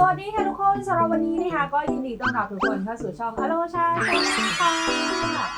สวัสดีค่ะทุกคนสำหรับวันนี้นะคะก็ยินดีต้อนรับทุกคนเข้าสู่ช่อง Hello ชาค่ะ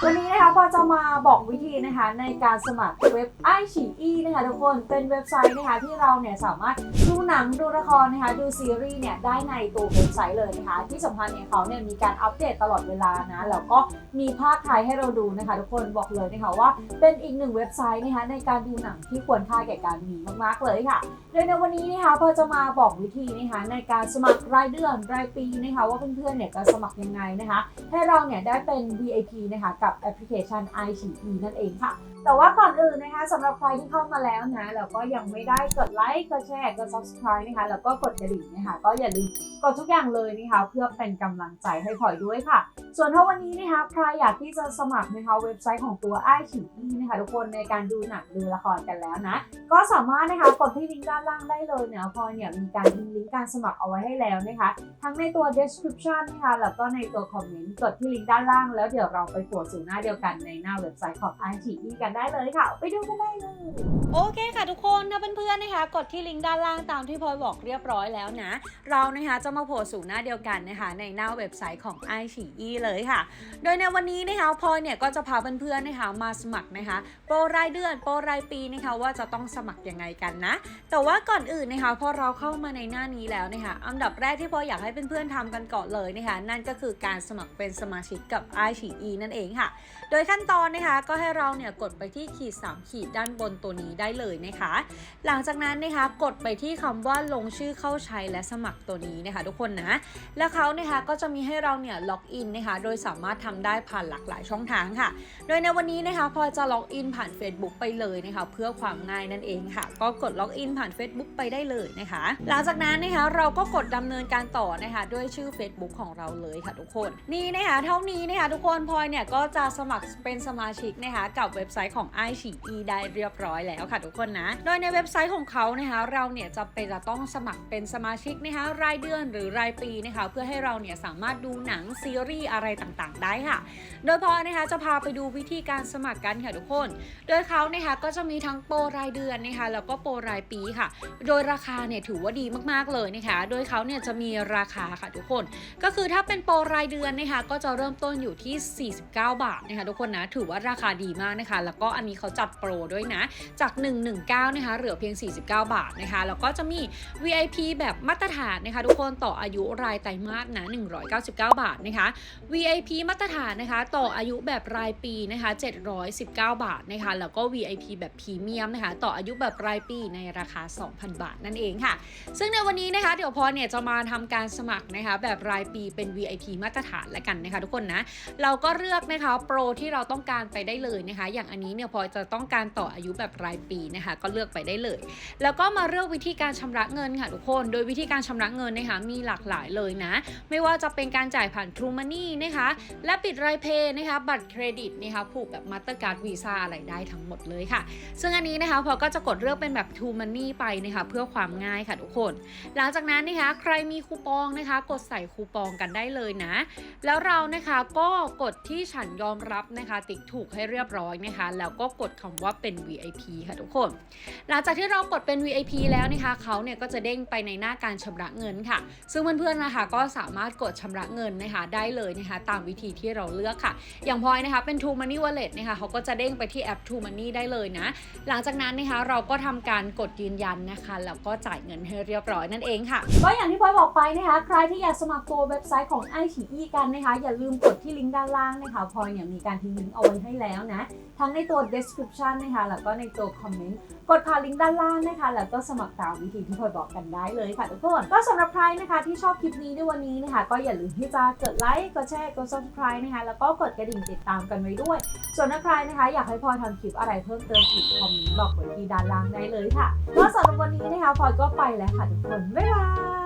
วันนี้นะคะพอจะมาบอกวิธีนะคะในการสมัครเว็บไอฉีอีนะคะทุกคนเป็นเว็บไซต์นะคะที่เราเนี่ยสามารถดูหนังดูละครนะคะดูซีรีส์เนี่ยได้ในตัวเว็บไซต์เลยนะคะที่สำคัญเนี่ยเขาเนี่ยมีการอัปเดตตลอดเวลานะแล้วก็มีภาคไทยให้เราดูนะคะทุกคนบอกเลยนะคะว่าเป็นอีกหนึ่งเว็บไซต์นะคะในการดูหนังที่ควรค่าแก่การมีมากๆเลยค่ะโดยในวันนี้นะคะพอจะมาบอกวิธีนะคะในการสมัครรายเดือนรายปีนะคะว่าเพื่อนๆเนี่ยจะสมัครยังไงนะคะ ให้เราเนี่ยได้เป็น VIP นะคะกับแอปพลิเคชัน i อ e นั่นเองค่ะ แต่ว่าก่อนอื่นนะคะสำหรับใครที่เข้ามาแล้วนะแล้วก็ยังไม่ได้กดไลค์กดแชร์กด subscribe นะคะแล้วก็กดกระดิ่งนะคะก็อย่าลืมกดทุกอย่างเลยนะคะเพื่อเป็นกำลังใจให้พลอยด้วยค่ะ ส่วนถ้าวันนี้นะคะใครอยากที่จะสมัครนะคะเว็บไซต์ของตัว i อ e นะคะทุกคนในการดูหนังดูละครกันแล้วนะก็สามารถนะคะกดที่ลิงก์ด้านล่างได้เลยเนี่ยพลอยเนี่ยมีการลิงก์การสมัครเอาไว้ให้แล้วนะคะ ทั้งในตัว description นะคะแล้วก็ในตัวคอมเมนต์กดที่ลิงก์ด้านล่าง แล้วเดี๋ยวเราไปตรวจสู่หน้าเดียวกันในหน้าเว็บไซต์ของ i อ e กันได้เลยค่ะ ไปดูกันได้เลย โอเคค่ะทุกคนถ้าเพื่อนๆนะคะ กดที่ลิงก์ด้านล่างตามที่พลอยบอกเรียบร้อยแล้วนะ เรานะคะจะมาโผล่สู่หน้าเดียวกันนะคะในหน้าเว็บไซต์ของ i อ e เลยค่ะ โดยในวันนี้นะคะพลอยเนี่ยก็จะพาเพื่อนๆนะคะมาสมัครนะคะโปรรายเดือนโปรรายปีนะคะว่าจะต้องสมัครยังไงกันนะ แต่ว่าก่อนอื่นนะคะพอเราเข้ามาในหน้านี้แล้วนะคะอันดับแรกที่พออยากให้เพื่อนๆทำกันก่อนเลยนะคะ นั่นก็คือการสมัครเป็นสมาชิกกับ i อ e นั่นเองค่ะ โดยขั้นตอนนะคะก็ให้เราเนี่ยกดไปที่ขีด 3 ขีดด้านบนตัวนี้ได้เลยนะคะ หลังจากนั้นนะคะกดไปที่คำว่าลงชื่อเข้าใช้และสมัครตัวนี้นะคะทุกคนนะ แล้วเขานะคะก็จะมีให้เราเนี่ยล็อกอินนะคะ โดยสามารถทำได้ผ่านหลากหลายช่องทางค่ะ โดยในวันนี้นะคะพอจะล็อกอินผ่าน Facebook ไปเลยนะคะเพื่อความง่ายนั่นเองค่ะ ก็กดล็อกอินผ่าน Facebook ไปได้เลยนะคะ หลังจากนั้นนะคะเราก็กดดำเนินการต่อนะคะด้วยชื่อ Facebook ของเราเลยค่ะทุกคน นี่นะคะเท่านี้นะคะทุกคนพลอยเนี่ยก็จะสมัครเป็นสมาชิกนะคะกับเว็บไซต์ของ i อ e ได้เรียบร้อยแล้วค่ะทุกคนนะ โดยในเว็บไซต์ของเขานะคะเราเนี่ยจะเป็นจะต้องสมัครเป็นสมาชิกนะคะรายเดือนหรือรายปีนะคะเพื่อให้เราเนี่ยสามารถดูหนังซีรีส์อะไรต่างๆ ได้ค่ะ โดยพอนะคะจะพาไปดูวิธีการสมัครกันค่ะทุกคน โดยเขานะคะก็จะมีทั้งโปรรายเดือนนะคะแล้วก็โปรรายปีค่ะ โดยราคาเนี่ยถือว่าดีมากๆเลยนะคะ โดยเขาเนี่ยจะมีราคาค่ะทุกคน ก็คือถ้าเป็นโปรรายเดือนนะคะก็จะเริ่มต้นอยู่ที่ 49 บาทนะคะทุกคนนะถือว่าราคาดีมากนะคะ แล้วก็อันนี้เขาจัดโปรด้วยนะ จาก 119นะคะเหลือเพียง 49 บาทนะคะ แล้วก็จะมี VIP แบบมาตรฐานนะคะทุกคนต่ออายุรายไตรมาสนะ 199 บาทนะคะ VIP มาตรฐานนะคะ ต่ออายุแบบรายปีนะคะ 719 บาทนะคะ แล้วก็ VIP แบบพรีเมียมนะคะ ต่ออายุแบบรายปีในราคา 2,000 บาทนั่นเองค่ะ ซึ่งในวันนี้นะคะ เดี๋ยวพอเนี่ยจะมาทำการสมัครนะคะแบบรายปีเป็น VIP มาตรฐานแล้วกันนะคะทุกคนนะ เราก็เลือกนะคะโปรที่เราต้องการไปได้เลยนะคะ อย่างอันนี้เนี่ยพอจะต้องการต่ออายุแบบรายปีนะคะ ก็เลือกไปได้เลย แล้วก็มาเลือกวิธีการชำระเงินค่ะทุกคน โดยวิธีการชำระเงินนะคะมีหลากหลายเลยนะ ไม่ว่าจะเป็นการจ่ายผ่าน True Money นะคะ และปิดรายเพย์นะคะ บัตรเครดิตนะคะผูกแบบมาสเตอร์การ์ดวีซ่าอะไรได้ทั้งหมดเลยค่ะ ซึ่งอันนี้นะคะพอก็จะกดเลือกเป็นแบบ True Money ไปนะคะเพื่อความง่ายค่ะทุกคน หลังจากนั้นนะคะใครมีคูปองนะคะ กดใส่คูปองกันได้เลยนะ แล้วเรานะคะก็กดที่ฉันยอมรับนะคะ ติ๊กถูกให้เรียบร้อยนะคะ แล้วก็กดคำว่าเป็น VIP ค่ะทุกคน หลังจากที่เรากดเป็น VIP แล้วนะคะเขาเนี่ยก็จะเด้งไปในหน้าการชำระเงินค่ะ ซึ่งเพื่อนๆนะคะก็สามารถกดชำระเงินนะคะ ได้เลยนะคะ ตามวิธีที่เราเลือกค่ะ อย่างพลอยนะคะเป็น True Money Wallet นะคะเขาก็จะเด้งไปที่แอป True Money ได้เลยนะ หลังจากนั้นนะคะเราก็ทำการกดยืนยันนะคะ แล้วก็จ่ายเงินให้เรียบร้อยนั่นเองค่ะก็อย่างที่พลอยบอกไปนะคะ ใครที่อยากสมัครตัวเว็บไซต์ของ i อ e กันนะคะ อย่าลืมกดที่ลิงก์ด้านล่างนะคะพลอยเนี่ยมีการทิ้งลิงก์เอาไว้ให้แล้วนะ ทั้งในตัว description นะคะ แล้วก็ในตัว comment กดผ่านลิงก์ด้านล่างนะคะ แล้วก็สมัครตามวิธีที่พลอยบอกกันได้เลยค่ะทุกคน ก็สำหรับใครนะคะที่ชอบคลิปนี้ในวันนี้นะคะ ก็อย่าลืมที่จะกดไลค์ กดแชร์ กด subscribe นะคะ แล้วก็กดกระดิ่งติดตามกันไว้ด้วย ส่วนถ้าใครนะคะ อยากให้พลอยทำคลิปอะไรเพิ่มเติมอีกคอมเมนต์บอกไว้ที่ด้านล่างได้เลยค่ะก็สำหรับวันนี้นะคะพลอยก็ไปแล้วค่ะทุกคนบ๊ายบาย